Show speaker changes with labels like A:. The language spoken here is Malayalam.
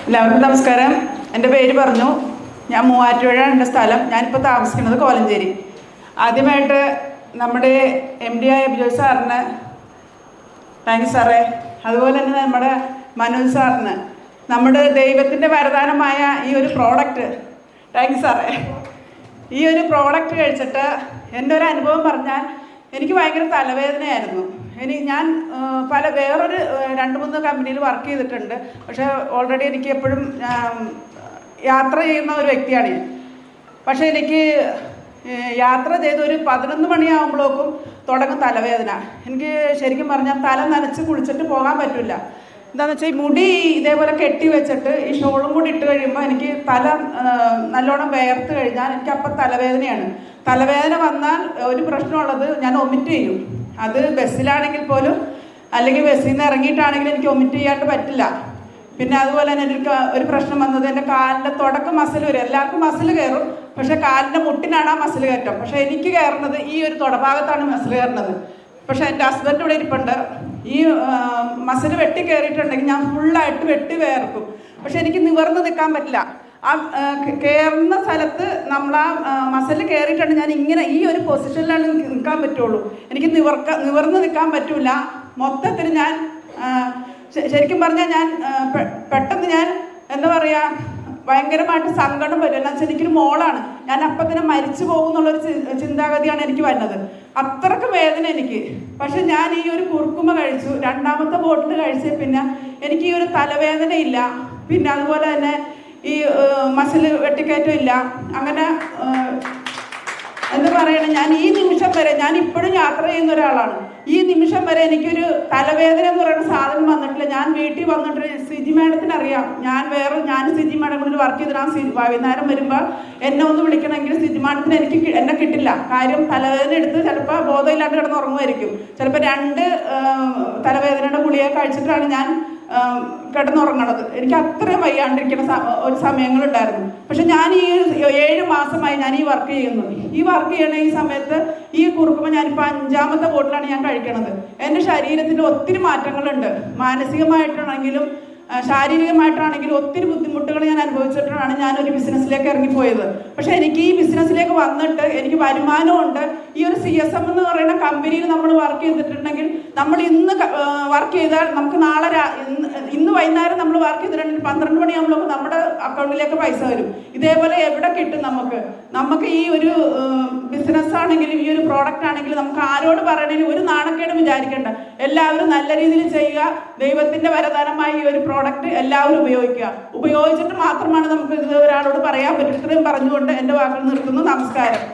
A: എല്ലാവർക്കും നമസ്കാരം. എന്റെ പേര് പറഞ്ഞു. ഞാൻ മൂവാറ്റുപുഴ എന്റെ സ്ഥലം. ഞാനിപ്പോൾ താമസിക്കുന്നത് കോലഞ്ചേരി. ആദ്യമായിട്ട് നമ്മുടെ എം ഡി ആയ ബിജോയ് സാറിന് താങ്ക് യു സാറേ. അതുപോലെ തന്നെ നമ്മുടെ മനോജ് സാറിന്. നമ്മുടെ ദൈവത്തിന്റെ വരദാനമായ ഈ ഒരു പ്രോഡക്റ്റ് താങ്ക് യു സാറേ. ഈ ഒരു പ്രോഡക്റ്റ് കഴിച്ചിട്ട് എന്റെ ഒരു അനുഭവം പറഞ്ഞാൽ എനിക്ക് ഭയങ്കര തലവേദനയായിരുന്നു. ഇനി ഞാൻ പല വേറൊരു രണ്ട് മൂന്ന് കമ്പനിയിൽ വർക്ക് ചെയ്തിട്ടുണ്ട്. പക്ഷേ ഓൾറെഡി എനിക്ക് എപ്പോഴും യാത്ര ചെയ്യുന്ന ഒരു വ്യക്തിയാണ് ഞാൻ. പക്ഷേ എനിക്ക് യാത്ര ചെയ്ത് ഒരു പതിനൊന്ന് മണിയാകുമ്പോഴേക്കും തുടങ്ങും തലവേദന. എനിക്ക് ശരിക്കും പറഞ്ഞാൽ തല നനച്ച് കുളിച്ചിട്ട് പോകാൻ പറ്റില്ല. എന്താണെന്ന് വെച്ചാൽ ഈ മുടി ഇതേപോലെ കെട്ടി വെച്ചിട്ട് ഈ ഷോളും കൂടി ഇട്ട് കഴിയുമ്പോൾ എനിക്ക് തല നല്ലോണം വേർത്ത് കഴിഞ്ഞാൽ എനിക്ക് അപ്പം തലവേദനയാണ്. തലവേദന വന്നാൽ ഒരു പ്രശ്നമുള്ളത് ഞാൻ ഒമിറ്റ് ചെയ്യും. അത് ബസ്സിലാണെങ്കിൽ പോലും അല്ലെങ്കിൽ ബസ്സിൽ നിന്ന് ഇറങ്ങിയിട്ടാണെങ്കിൽ എനിക്ക് ഒമിറ്റ് ചെയ്യാണ്ട് പറ്റില്ല. പിന്നെ അതുപോലെ തന്നെ എനിക്ക് ഒരു പ്രശ്നം വന്നത് എന്റെ കാലിന്റെ തുടക്കം മസിൽ വരും. എല്ലാവർക്കും മസിൽ കയറും. പക്ഷേ കാലിന്റെ മുട്ടിനാണ് ആ മസിൽ കയറ്റം. പക്ഷേ എനിക്ക് കയറുന്നത് ഈ ഒരു തുടഭാഗത്താണ് മസിൽ കയറുന്നത്. പക്ഷേ എന്റെ ഹസ്ബൻഡ് ഇവിടെ ഇരിപ്പുണ്ട്. ഈ മസിൽ വെട്ടി കയറിയിട്ടുണ്ടെങ്കിൽ ഞാൻ ഫുള്ളായിട്ട് വെട്ടി വേർക്കും. പക്ഷെ എനിക്ക് നിവർന്ന് നിൽക്കാൻ പറ്റില്ല. ആ കയറുന്ന സ്ഥലത്ത് നമ്മൾ ആ മസിൽ കയറിയിട്ടുണ്ട് ഞാൻ ഇങ്ങനെ ഈ ഒരു പൊസിഷനിലാണ് നിൽക്കാൻ പറ്റുള്ളൂ. എനിക്ക് നിവർക്ക നിവർന്ന് നിൽക്കാൻ പറ്റൂല. മൊത്തത്തിൽ ഞാൻ ശരിക്കും പറഞ്ഞാൽ ഞാൻ പെട്ടെന്ന് ഞാൻ എന്താ പറയുക ഭയങ്കരമായിട്ട് സങ്കടം വരും. എന്നു വെച്ചാൽ എനിക്കൊരു മോളാണ്. ഞാൻ അപ്പം തന്നെ മരിച്ചു പോകും എന്നുള്ളൊരു ചിന്താഗതിയാണ് എനിക്ക് വരുന്നത് അത്രയ്ക്ക് വേദന എനിക്ക്. പക്ഷെ ഞാൻ ഈ ഒരു കുർക്കുമ കഴിച്ചു. രണ്ടാമത്തെ ബോട്ടിൽ കഴിച്ച പിന്നെ എനിക്ക് ഈ ഒരു തലവേദന ഇല്ല. പിന്നെ അതുപോലെ തന്നെ ഈ മസിൽ വെട്ടിക്കയറ്റം ഇല്ല. അങ്ങനെ എന്ന് പറയണം. ഞാൻ ഈ നിമിഷം വരെ ഞാൻ ഇപ്പോഴും യാത്ര ചെയ്യുന്ന ഒരാളാണ്. ഈ നിമിഷം വരെ എനിക്കൊരു തലവേദന എന്ന് പറയുന്ന സാധനം വന്നിട്ടില്ല. ഞാൻ വീട്ടിൽ വന്നിട്ട് സിജി മാഡത്തിന് അറിയാം. ഞാൻ വേറെ ഞാൻ സിജി മാഡം കൂടി വർക്ക് ചെയ്ത ആ വൈകുന്നേരം വരുമ്പോൾ എന്നെ ഒന്ന് വിളിക്കണമെങ്കിൽ സിജി മാഡത്തിന് എനിക്ക് എന്നെ കിട്ടില്ല. കാര്യം തലവേദന എടുത്ത് ചിലപ്പോൾ ബോധമില്ലാണ്ട് കിടന്ന് ഉറങ്ങുമായിരിക്കും. ചിലപ്പോൾ രണ്ട് തലവേദനയുടെ ഗുളിക കഴിച്ചിട്ടാണ് ഞാൻ കിടന്നുറങ്ങണത്. എനിക്ക് അത്രയും വയ്യാണ്ടിരിക്കുന്ന ഒരു സമയങ്ങളുണ്ടായിരുന്നു. പക്ഷെ ഞാൻ ഈ ഏഴ് മാസമായി ഞാൻ ഈ വർക്ക് ചെയ്യുന്നു. ഈ വർക്ക് ചെയ്യണ ഈ സമയത്ത് ഈ കുറുക്കുമ്പോൾ ഞാനിപ്പോൾ അഞ്ചാമത്തെ ബോട്ടിലാണ് ഞാൻ കഴിക്കണത്. എന്റെ ശരീരത്തിൽ ഒത്തിരി മാറ്റങ്ങളുണ്ട്. മാനസികമായിട്ടാണെങ്കിലും ശാരീരികമായിട്ടാണെങ്കിലും ഒത്തിരി ബുദ്ധിമുട്ടുകൾ ഞാൻ അനുഭവിച്ചിട്ടാണ് ഞാൻ ഒരു ബിസിനസ്സിലേക്ക് ഇറങ്ങിപ്പോയത്. പക്ഷേ എനിക്ക് ഈ ബിസിനസ്സിലേക്ക് വന്നിട്ട് എനിക്ക് വരുമാനമുണ്ട്. ഈ ഒരു സി എസ് എം എന്ന് പറയുന്ന കമ്പനിയിൽ നമ്മൾ വർക്ക് ചെയ്തിട്ടുണ്ടെങ്കിൽ നമ്മൾ ഇന്ന് വർക്ക് ചെയ്താൽ നമുക്ക് നാളെ ഇന്ന് വൈകുന്നേരം നമ്മൾ വർക്ക് ചെയ്തിട്ടുണ്ടെങ്കിൽ പന്ത്രണ്ട് മണിയാകുമ്പോൾ നമ്മുടെ അക്കൗണ്ടിലേക്ക് പൈസ വരും. ഇതേപോലെ എവിടെ കിട്ടും നമുക്ക്? നമുക്ക് ഈ ഒരു ബിസിനസ് ആണെങ്കിലും ഈ ഒരു പ്രോഡക്റ്റ് ആണെങ്കിലും നമുക്ക് ആരോട് പറയണേലും ഒരു നാണക്കേട് വിചാരിക്കേണ്ട. എല്ലാവരും നല്ല രീതിയിൽ ചെയ്യുക. ദൈവത്തിന്റെ വരദാനമായി ഈ ഒരു പ്രോഡക്റ്റ് എല്ലാവരും ഉപയോഗിക്കുക. ഉപയോഗിച്ചിട്ട് മാത്രമാണ് നമുക്ക് ഇത് ഒരാളോട് പറയാൻ പറ്റും. ഇത്രയും പറഞ്ഞുകൊണ്ട് എന്റെ വാക്കുകൾ നിർത്തുന്നു. നമസ്കാരം.